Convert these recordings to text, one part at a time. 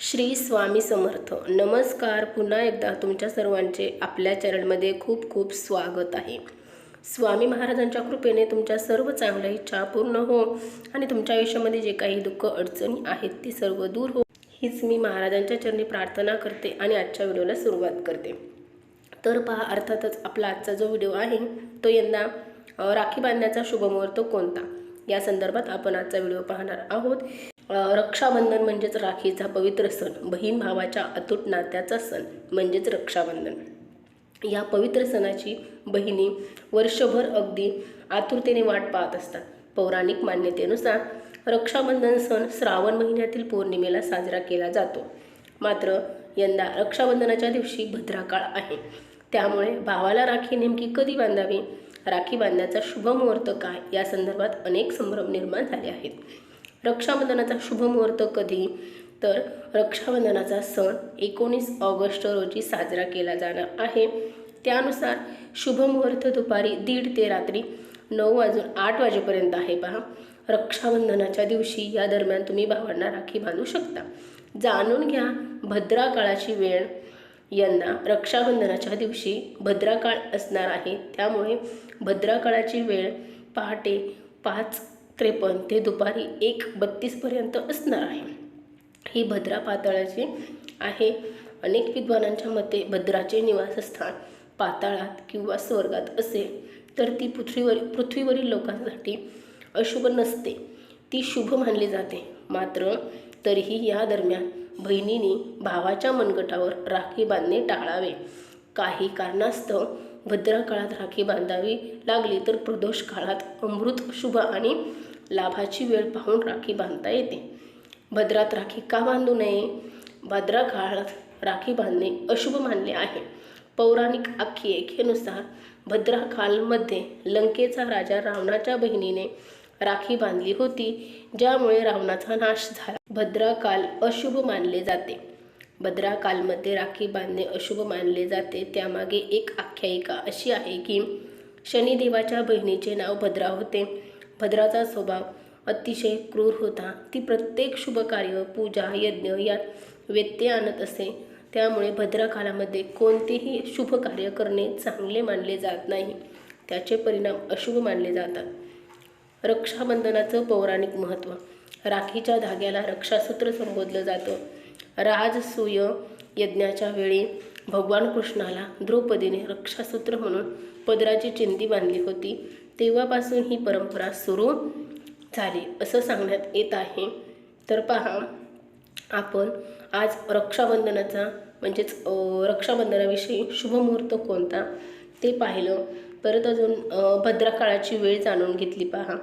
श्री स्वामी समर्थ. नमस्कार. पुन्हा एकदा तुमच्या सर्वांचे आपल्या चॅनलमध्ये खूप खूप स्वागत आहे. स्वामी महाराजांच्या कृपेने तुमच्या सर्व चांगल्या इच्छा पूर्ण हो आणि तुमच्या आयुष्यामध्ये जे काही दुःख अडचणी आहेत ती सर्व दूर हो. हीच मी महाराजांच्या चरणी प्रार्थना करते आणि आजच्या व्हिडिओला सुरुवात करते. तर पहा अर्थातच आपला आजचा जो व्हिडिओ आहे तो यंदा राखी बांधण्याचा शुभमुहूर्त कोणता? या संदर्भात आपण आजचा व्हिडिओ पाहणार आहोत. रक्षाबंधन म्हणजेच राखीचा पवित्र सण. बहीण भावाच्या अतूट नात्याचा सण म्हणजेच रक्षाबंधन. या पवित्र सणाची बहिणी वर्षभर अगदी आतुरतेने वाट पाहत असतात. पौराणिक मान्यतेनुसार रक्षाबंधन सण श्रावण महिन्यातील पौर्णिमेला साजरा केला जातो. मात्र यंदा रक्षाबंधनाच्या दिवशी भद्राकाळ आहे. त्यामुळे भावाला राखी नेमकी कधी बांधावी? राखी बांधण्याचा शुभ मुहूर्त काय? या संदर्भात अनेक संभ्रम निर्माण झाले आहेत. रक्षाबंधनाचा शुभ मुहूर्त कधी? तर रक्षाबंधनाचा सण एकोणीस ऑगस्ट रोजी साजरा केला जाणार आहे. त्यानुसार शुभ मुहूर्त दुपारी दीड ते रात्री नऊ वाजून आठ वाजेपर्यंत आहे पहा. रक्षाबंधनाच्या दिवशी या दरम्यान तुम्ही भावांना राखी बांधू शकता. जाणून घ्या भद्रा काळाची वेळ. यंदा रक्षाबंधनाच्या दिवशी भद्राकाळ असणार आहे. त्यामुळे भद्राकाळाची वेळ पहाटे पाच त्रेपन्न ते दुपारी एक बत्तीसपर्यंत असणार आहे. ही भद्रा पाताळाची आहे. अनेक विद्वानांच्या मते भद्राचे निवासस्थान पाताळात किंवा स्वर्गात असेल तर ती पृथ्वीवर पृथ्वीवरील लोकांसाठी अशुभ नसते. ती शुभ मानली जाते. मात्र तरीही या दरम्यान बहिणीने भावाच्या मनगटावर राखी बांधणे टाळावे. काही कारणास्तव भद्रा काळात राखी बांधावी लागली तर प्रदोष काळात अमृत शुभ आणि लाभाची वेळ पाहून राखी बांधता येते. भद्रात राखी का बांधू नये? भद्रा काळात राखी बांधणे अशुभ मानले आहे. पौराणिक आख्यायिकेनुसार भद्रा कालमध्ये लंकेचा राजा रावणाच्या बहिणीने राखी बांधली होती ज्यामुळे रावणाचा नाश झाला. भद्रा काल अशुभ मानले जाते. भद्रा कालमध्ये राखी बांधणे अशुभ मानले जाते त्यामागे एक आख्यायिका अशी आहे की शनिदेवाच्या बहिणीचे नाव भद्रा होते. भद्राचा स्वभाव अतिशय क्रूर होता. ती प्रत्येक शुभ कार्य पूजा यज्ञ यात व्यत्यय आणत असे. त्यामुळे भद्रकालामध्ये कोणतेही शुभ कार्य करणे चांगले मानले जात नाही. त्याचे परिणाम अशुभ मानले जातात. रक्षाबंधनाचं पौराणिक महत्त्व. राखीच्या धाग्याला रक्षासूत्र संबोधलं जातं. राजसूय यज्ञाच्या वेळी भगवान कृष्णाला द्रौपदीने रक्षासूत्र म्हणून पदराची चिंती बांधली होती. तेव्हापासून ही परंपरा सुरू झाली. असं सांगण्यात येत आहे. तर पहा आपण आज रक्षाबंधनाचा म्हणजेच रक्षाबंधनाविषयी शुभमुहूर्त कोणता ते पाहिलं. परत अजून भद्राकाळाची वेळ जाणून घेतली पहा.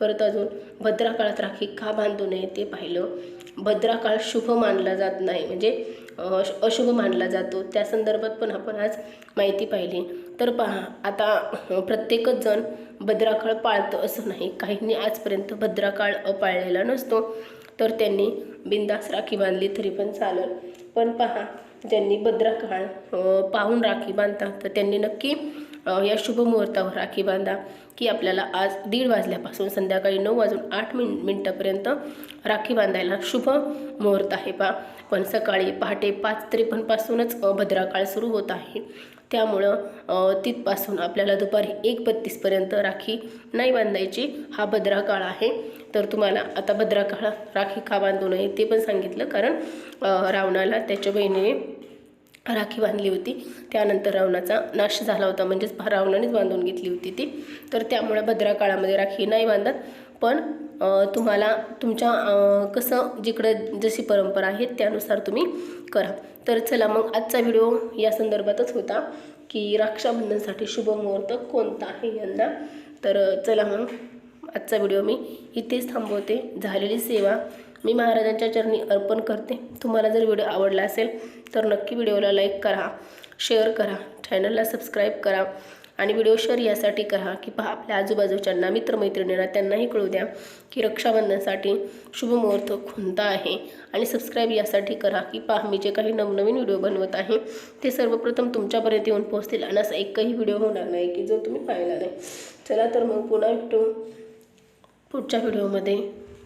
परत अजून भद्राकाळात राखी का बांधू नये ते पाहिलं. भद्राकाळ शुभ मानला जात नाही. म्हणजे अशुभ मानला जातो. त्या संदर्भात पण आपण आज माहिती पाहिली. तर पहा आता प्रत्येकच जण भद्राकाळ पाळतं असं नाही. काहींनी आजपर्यंत भद्राकाळ पाळलेला नसतो. तर त्यांनी बिंदास राखी बांधली तरी पण चालेल. पण पहा ज्यांनी भद्राकाळ पाहून राखी बांधतात तर त्यांनी नक्की या शुभ मुहूर्तावर राखी बांधा की आपल्याला आज दीड वाजल्यापासून संध्याकाळी नऊ वाजून आठ मिन मिनटापर्यंत राखी बांधायला शुभ मुहूर्त आहे पा पण सकाळी पहाटे पाच त्रेपन्नपासूनच भद्राकाळ सुरू होत आहे. त्यामुळं तिथपासून आपल्याला दुपारी एक बत्तीसपर्यंत राखी नाही बांधायची. हा भद्राकाळ आहे. तर तुम्हाला आता भद्राकाळ राखी का बांधू नये ते पण सांगितलं. कारण रावणाला त्याच्या बहिणीने राखी बांधली होती. त्यानंतर रावणाचा नाश झाला होता. म्हणजेच रावणानेच बांधून घेतली होती ती. तर त्यामुळे भद्रा काळामध्ये राखी नाही बांधत. पण तुम्हाला तुमच्या कसं जिकडं जशी परंपरा आहे त्यानुसार तुम्ही करा. तर चला मग आजचा व्हिडिओ या संदर्भातच होता की रक्षाबंधनसाठी शुभ मुहूर्त कोणता आहे यंदा तर चला मग आजचा व्हिडिओ मी इथेच थांबवते. झालेली सेवा. मी महाराजांच्या चरणी अर्पण करते. तुम्हाला जर व्हिडिओ आवडला असेल तर नक्की व्हिडिओला लाईक करा शेअर करा चॅनलला सबस्क्राईब करा आणि व्हिडिओ शेअर यासाठी करा की पहा आपल्या आजूबाजूच्यांना मित्रमैत्रिणींना त्यांनाही कळू द्या की रक्षाबंधनसाठी शुभमुहूर्त कोणता आहे. आणि सबस्क्राईब यासाठी करा की पहा मी जे काही नवनवीन व्हिडिओ बनवत आहे ते सर्वप्रथम तुमच्यापर्यंत येऊन पोहोचतील. आणि असा एकही व्हिडिओ होणार नाही की जो तुम्ही पाहिला नाही. चला तर मग पुन्हा भेटू पुढच्या व्हिडिओमध्ये.